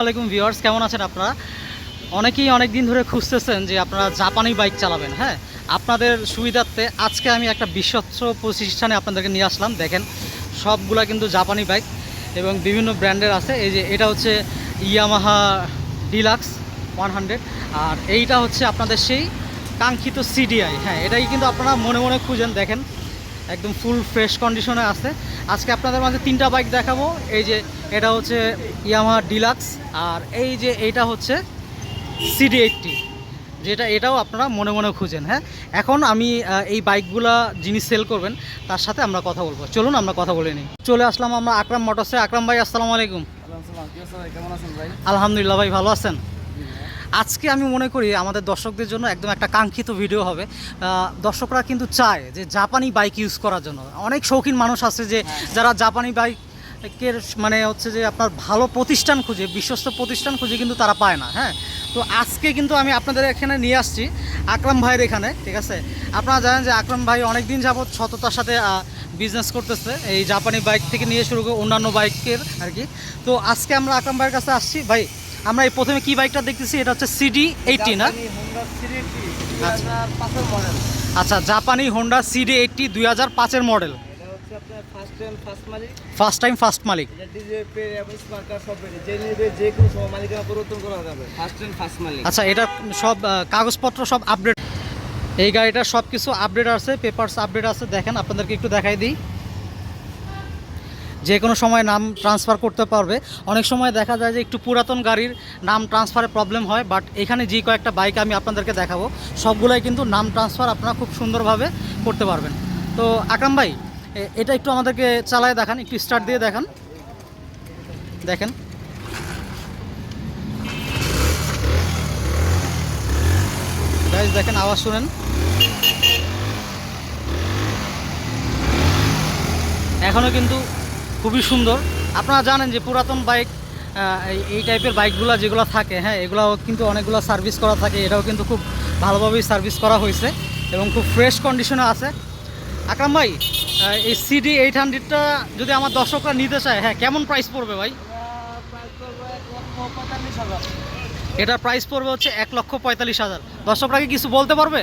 আলাইকুম ভিউয়ার্স, কেমন আছেন আপনারা? অনেকেই অনেক দিন ধরে খুঁজতেছেন যে আপনারা জাপানি বাইক চালাবেন হ্যাঁ? আপনাদের সুবিধার্থে আজকে আমি একটা বিশ্বস্ত প্রতিষ্ঠানে আপনাদেরকে নিয়ে আসলাম। দেখেন, সবগুলা কিন্তু জাপানি বাইক এবং বিভিন্ন ব্র্যান্ডের আছে। এই যে এটা হচ্ছে ইয়ামাহা ডিলাক্স ওয়ান হান্ড্রেড আর এইটা হচ্ছে আপনাদের সেই কাঙ্ক্ষিত সিডিআই হ্যাঁ? এটাই কিন্তু আপনারা মনে মনে খুঁজেন। দেখেন একদম ফুল ফ্রেশ কন্ডিশনে আছে। আজকে আপনাদের মাঝে তিনটা বাইক দেখাবো। এই যে এটা হচ্ছে ইয়ামাহা ডিলাক্স আর এই যে এইটা হচ্ছে সিডি এইটটি যেটা এটাও আপনারা মনে মনে খুঁজেন হ্যাঁ? এখন আমি এই বাইকগুলা যিনি সেল করবেন তার সাথে আমরা কথা বলব। চলুন আমরা কথা বলে নিই। চলে আসলাম আমরা আকরাম মোটরসে আকরাম ভাই আসসালামু আলাইকুম। কেমন আছেন ভাই? আলহামদুলিল্লাহ ভাই ভালো আছেন? আজকে আমি মনে করি আমাদের দর্শকদের জন্য একদম একটা কাঙ্ক্ষিত ভিডিও হবে। দর্শকরা কিন্তু চায় যে জাপানি বাইক ইউজ করার জন্য। অনেক শৌখিন মানুষ আছে যে যারা জাপানি বাইক বাইকের মানে হচ্ছে যে আপনার ভালো প্রতিষ্ঠান খুঁজে বিশ্বস্ত প্রতিষ্ঠান খুঁজে কিন্তু তারা পায় না হ্যাঁ? তো আজকে কিন্তু আমি আপনাদের এখানে নিয়ে আসছি আকরাম ভাইয়ের এখানে ঠিক আছে? আপনারা জানেন যে আকরাম ভাই অনেক দিন যাবৎ সততার সাথে বিজনেস করতেছে। এই জাপানি বাইক থেকে নিয়ে শুরু করে অন্যান্য বাইকের আর কি। তো আজকে আমরা আকরাম ভাইয়ের কাছে আসছি। ভাই আমরা এই প্রথমে কি বাইকটা দেখতেছি? এটা হচ্ছে সিডি এইটটি না? আচ্ছা। আচ্ছা জাপানি হোন্ডা সিডি এইটটি দুই হাজার পাঁচের মডেল ফার্স্ট টাইম ফার্স্ট মালিক। আচ্ছা এটা সব কাগজপত্র সব আপডেট এই গাড়িটার সব কিছু আপডেট আছে পেপারস আপডেট আছে। দেখেন আপনাদেরকে একটু দেখাই দিই। যে কোনো সময় নাম ট্রান্সফার করতে পারবে। অনেক সময় দেখা যায় যে একটু পুরাতন গাড়ির নাম ট্রান্সফারে প্রবলেম হয় বাট এখানে যে কয়েকটা বাইক আমি আপনাদেরকে দেখাবো, সবগুলাই কিন্তু নাম ট্রান্সফার আপনারা খুব সুন্দরভাবে করতে পারবেন। তো আকরাম ভাই এটা একটু আমাদেরকে চালায় দেখান, একটু স্টার্ট দিয়ে দেখান। দেখেন। গাইজ দেখেন, আওয়াজ শুনেন। এখনও কিন্তু খুবই সুন্দর। আপনারা জানেন যে পুরাতন বাইক এই- টাইপের বাইকগুলো যেগুলো থাকে হ্যাঁ এগুলো কিন্তু অনেকগুলো সার্ভিস করা থাকে, এটাও কিন্তু খুব ভালোভাবেই সার্ভিস করা হয়েছে এবং খুব ফ্রেশ কন্ডিশনে আছে। আকরাম ভাই এই সিডি এইট হান্ড্রেডটা যদি আমার দর্শকরা নিতে চায় হ্যাঁ কেমন প্রাইস পড়বে ভাই? এটার প্রাইস পড়বে হচ্ছে এক লক্ষ পঁয়তাল্লিশ হাজার। দর্শকরা কি কিছু বলতে পারবে?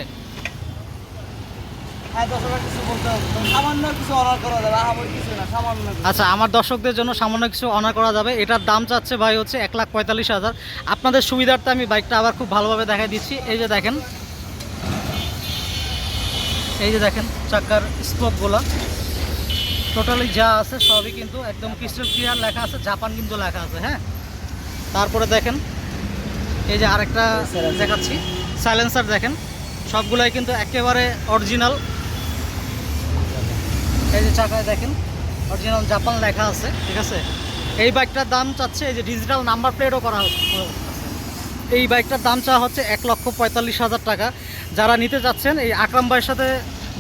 আচ্ছা আমার দর্শকদের জন্য সামান্য কিছু অনার করা যাবে। এটার দাম চাচ্ছে ভাই হচ্ছে এক লাখ পঁয়তাল্লিশ হাজার। আপনাদের সুবিধার্থে আমি বাইকটা আবার খুব ভালোভাবে দেখাই দিচ্ছি। এই যে দেখেন এই যে দেখেন চাকার স্পোকগুলো টোটালি যা আছে সবই কিন্তু একদম ক্রিস্টাল ক্লিয়ার লেখা আছে জাপান কিন্তু লেখা আছে হ্যাঁ? তারপরে দেখেন এই যে আরেকটা দেখাচ্ছি। সাইলেন্সার দেখেন সবগুলাই কিন্তু একেবারে অরিজিনাল এই যে চাকায় দেখেন অরিজিনাল জাপান লেখা আছে, ঠিক আছে? এই বাইকটার দাম চাচ্ছে, এই যে ডিজিটাল নাম্বার প্লেটও করা হচ্ছে। এই বাইকটার দাম চাওয়া হচ্ছে এক লক্ষ পঁয়তাল্লিশ হাজার টাকা। যারা নিতে চাচ্ছেন, এই আকরাম ভাইয়ের সাথে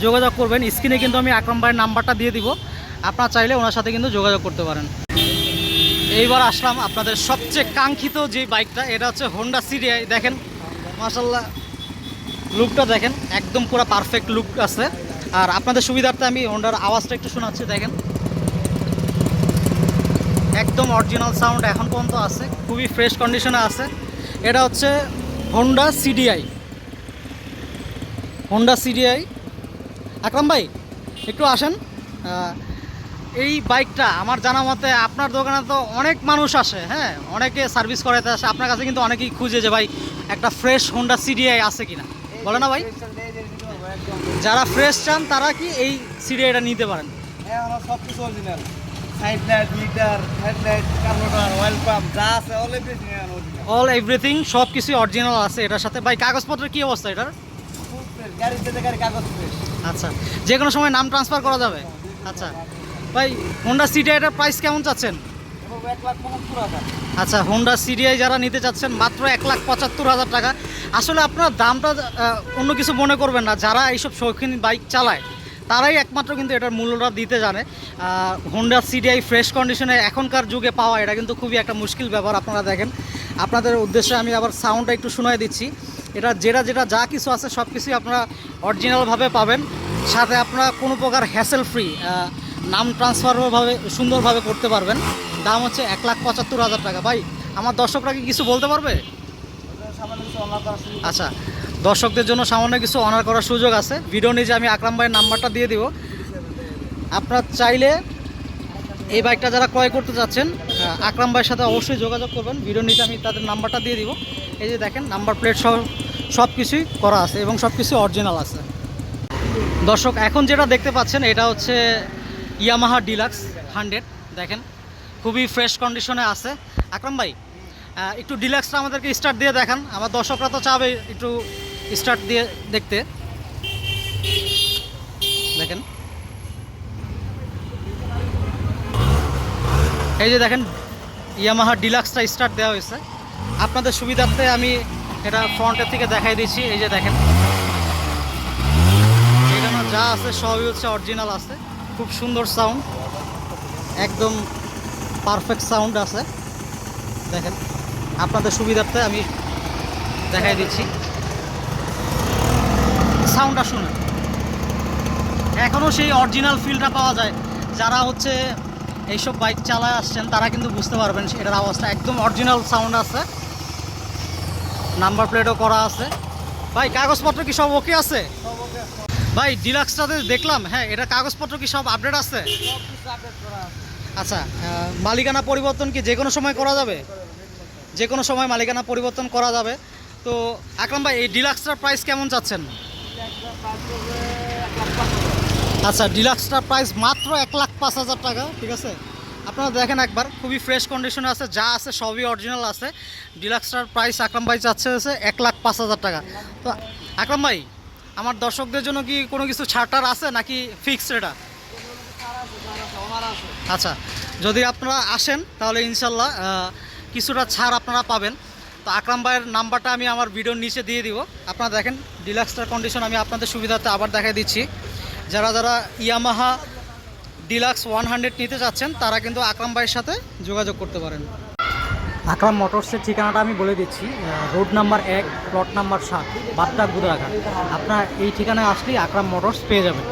যোগাযোগ করবেন। স্ক্রিনে কিন্তু আমি আকরাম ভাইয়ের নাম্বারটা দিয়ে দিব। আপনারা চাইলে ওনার সাথে কিন্তু যোগাযোগ করতে পারেন। এইবার আসলাম আপনাদের সবচেয়ে কাঙ্ক্ষিত যে বাইকটা, এটা হচ্ছে হোন্ডা সিডিআই দেখেন মাসাল্লাহ লুকটা দেখেন, একদম পুরো পারফেক্ট লুক আছে। আর আপনাদের সুবিধার্থে আমি হোন্ডার আওয়াজটা একটু শোনাচ্ছি, দেখেন। একদম অরিজিনাল সাউন্ড এখন পর্যন্ত আছে, খুবই ফ্রেশ কন্ডিশনে আছে। এটা হচ্ছে Honda CDI Honda CDI Akram ভাই, একটু আসেন। এই বাইকটা আমার জানা মতে আপনার দোকানে তো অনেক মানুষ আসে হ্যাঁ? অনেকে সার্ভিস করাতে আসে। আপনার কাছে কিন্তু অনেকেই খুঁজে যে, ভাই, একটা ফ্রেশ হোন্ডা সিডিআই আছে কিনা। বলে না ভাই? যারা ফ্রেশ চান তারা কি এই সিডিআইটা নিতে পারেন? হ্যাঁ আমার সব কিছু original side light meter headlight carburettor oil pump যা আছে অল এভরিথিং অল এভরিথিং সব কিছুই অরিজিনাল আছে এটার সাথে। ভাই কাগজপত্রের কি অবস্থা এটার? গাড়িতে যে গাড়ি কাগজ আচ্ছা যে কোনো সময় নাম ট্রান্সফার করা যাবে। আচ্ছা ভাই হোন্ডা সিডিআইটার প্রাইস কেমন চাচ্ছেন? আচ্ছা হোন্ডা সিডিআই যারা নিতে চাচ্ছেন মাত্র এক লাখ পঁচাত্তর হাজার টাকা। আসলে আপনার দামটা অন্য কিছু মনে করবেন না। যারা এইসব শৌখিন বাইক চালায়, তারাই একমাত্র কিন্তু এটার মূল্যটা দিতে জানে। হোন্ডা সিডিআই ফ্রেশ কন্ডিশনে এখনকার যুগে পাওয়া, এটা কিন্তু খুবই একটা মুশকিল ব্যাপার আপনারা দেখেন। আপনাদের উদ্দেশ্যে আমি আবার সাউন্ডটা একটু শোনায় দিচ্ছি। এটা যেটা যেটা যা কিছু আছে, সব কিছুই আপনারা অরিজিনালভাবে পাবেন। সাথে আপনারা কোনো প্রকার হ্যাসেল ফ্রি নাম ট্রান্সফারভাবে সুন্দরভাবে করতে পারবেন। দাম হচ্ছে এক লাখ পঁচাত্তর হাজার টাকা। ভাই, আমার দর্শকরা কি কিছু বলতে পারবে ওদের সামান্য কিছু অনার করার সুযোগ আছে। আচ্ছা দর্শকদের জন্য সামান্য কিছু অনার করার সুযোগ আছে। ভিডিও নিচে আমি আকরাম ভাইয়ের নাম্বারটা দিয়ে দিব। আপনার চাইলে এই বাইকটা যারা ক্রয় করতে যাচ্ছেন আহ, আকরাম ভাইয়ের সাথে অবশ্যই যোগাযোগ করবেন। ভিডিও নিচে আমি তাদের নাম্বারটা দিয়ে দিব। এই যে দেখেন নাম্বার প্লেট সহ সব কিছুই করা আছে এবং সব কিছু অরিজিনাল আছে। দর্শক এখন যেটা দেখতে পাচ্ছেন এটা হচ্ছে ইয়ামাহা ডিলাক্স হান্ড্রেড দেখেন খুবই ফ্রেশ কন্ডিশনে আছে। আকরাম ভাই একটু ডিলাক্সটা আমাদেরকে স্টার্ট দিয়ে দেখান। আমার দর্শকরা তো চাবে একটু স্টার্ট দিয়ে দেখতে। দেখেন। এই যে দেখেন ইয়ামাহা ডিলাক্সটা স্টার্ট দেওয়া হয়েছে। আপনাদের সুবিধার্থে আমি এটা ফ্রন্টের থেকে দেখাই দিচ্ছি। এই যে দেখেন। এখানে যা আছে সবই হচ্ছে অরিজিনাল আছে। খুব সুন্দর সাউন্ড একদম পারফেক্ট সাউন্ড আছে। দেখেন, আপনাদের সুবিধার্থে আমি দেখাই দিচ্ছি। সাউন্ডটা শুনুন। এখনও সেই অরিজিনাল ফিলটা পাওয়া যায়। যারা হচ্ছে এইসব বাইক চালায় আসছেন, তারা কিন্তু বুঝতে পারবেন এটার আওয়াজটা একদম অরিজিনাল সাউন্ড আছে। নাম্বার প্লেটও করা আছে। ভাই, কাগজপত্র কি সব ওকে আছে? ভাই ডিলাক্সটাতে দেখলাম। হ্যাঁ এটা কাগজপত্র কি সব আপডেট আছে। আচ্ছা মালিকানা পরিবর্তন কি যে কোনো সময় করা যাবে? যে কোনো সময় মালিকানা পরিবর্তন করা যাবে। তো, আকরাম ভাই, এই ডিলাক্সটার প্রাইস কেমন চাচ্ছেন। আচ্ছা ডিলাক্সটার প্রাইস মাত্র এক লাখ পাঁচ হাজার টাকা, ঠিক আছে? আপনারা দেখেন একবার, খুবই ফ্রেশ কন্ডিশনে আছে, যা আছে সবই অরিজিনাল আছে। ডিলাক্সটার প্রাইস আকরাম ভাই চাচ্ছে হচ্ছে এক লাখ পাঁচ হাজার টাকা। তো, আকরাম ভাই, আমার দর্শকদের জন্য কি কোনো কিছু ছাড়টার আছে নাকি ফিক্সড এটা ছাড় আছে, ছাড় আছে, ওনার আছে। আচ্ছা যদি আপনারা আসেন, তাহলে ইনশাল্লাহ কিছুটা ছাড় আপনারা পাবেন। তো আকরাম ভাইয়ের নাম্বারটা আমি আমার ভিডিওর নিচে দিয়ে দিব। আপনারা দেখেন, ডিলাক্সটার কন্ডিশন আমি আপনাদের সুবিধাতে আবার দেখাই দিচ্ছি। যারা যারা ইয়ামাহা ডিলাক্স ওয়ান হান্ড্রেড নিতে চাচ্ছেন, তারা কিন্তু আকরাম ভাইয়ের সাথে যোগাযোগ করতে পারেন। আকরাম মোটরসের ঠিকানাটা আমি বলে দিচ্ছি রোড নাম্বার এক, প্লট নাম্বার সাত বাদটা গুদরাঘাট আপনার এই ঠিকানায় আসলেই আকরাম মোটরস পেয়ে যাবেন।